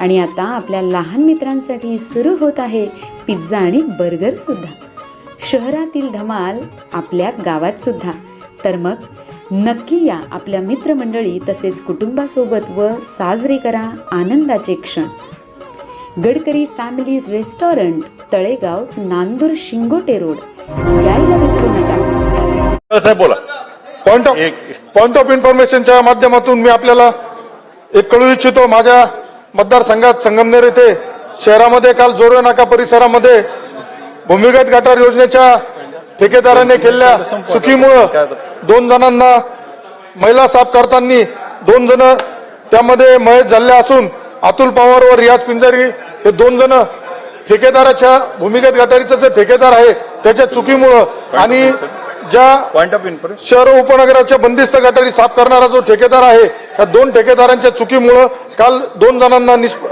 आणि आता आपल्या लहान मित्रांसाठी सुरू होत आहे पिझ्झा आणि बर्गर सुद्धा. शहरातील धमाल आपल्या गावात सुद्धा. तर मग नक्की या आपल्या मित्रमंडळी तसेच कुटुंबासोबत व साजरे करा आनंदाचे क्षण. Gadkari family restaurant Talegaon Nandur Shingote road. यायला विसरू नका. साहेब बोला. पॉइंट ऑफ पॉइंट ऑफ इन्फॉर्मेशनच्या माध्यमातून मी आपल्याला एक कळू इच्छितो. माझ्या मतदारसंघात संगमनेर येथे शहरामध्ये काल जोरो नाका परिसरामध्ये भूमिगत गटार योजनेच्या ठेकेदाराने केलेल्या चुकीमुळं दोन जणांना महिला साफ करताना दोन जण त्यामध्ये मयत झाले असून अतुल पवार व रियाज पिंजारी हे दोन जण ठेकेदाराच्या भूमिगत गटारीचं जे ठेकेदार आहे त्याच्या चुकीमुळं आणि ज्या पॉइंट ऑफ इन्फॉर्मेशन शहर उपनगराच्या बंदिस्त गटारी साफ करणारा जो ठेकेदार आहे या दोन ठेकेदारांच्या चुकीमुळं काल दोन जणांना निष्प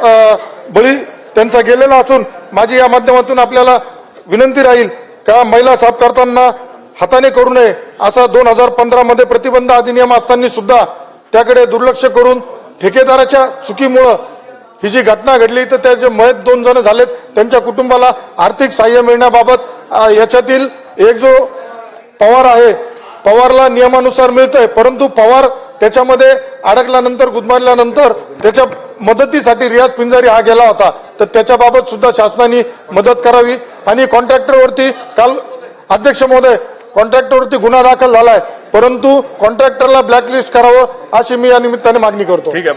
बळी त्यांचा गेलेला असून माझी या माध्यमातून आपल्याला विनंती राहील का महिला साफ करताना हाताने करू नये असा दोन हजार पंधरा मध्ये प्रतिबंध अधिनियम असताना सुद्धा त्याकडे दुर्लक्ष करून ठेकेदाराच्या चुकीमुळं ही जी घटना घडली तर त्याचे मयत दोन जण झालेत त्यांच्या कुटुंबाला आर्थिक सहाय्य मिळण्याबाबत याच्यातील एक जो पवार आहे. पवारला नियमानुसार मिळतंय. परंतु पवार त्याच्यामध्ये अडकल्यानंतर गुदमारल्यानंतर त्याच्या मदतीसाठी रियाज पिंजारी हा गेला होता. तर त्याच्याबाबत सुद्धा शासनाने मदत करावी. आणि कॉन्ट्रॅक्टरवरती काल अध्यक्ष महोदय कॉन्ट्रॅक्टरवरती गुन्हा दाखल झालाय. परंतु कॉन्ट्रॅक्टरला ब्लॅकलिस्ट करावं अशी मी या निमित्ताने मागणी करतो. ठीक आहे.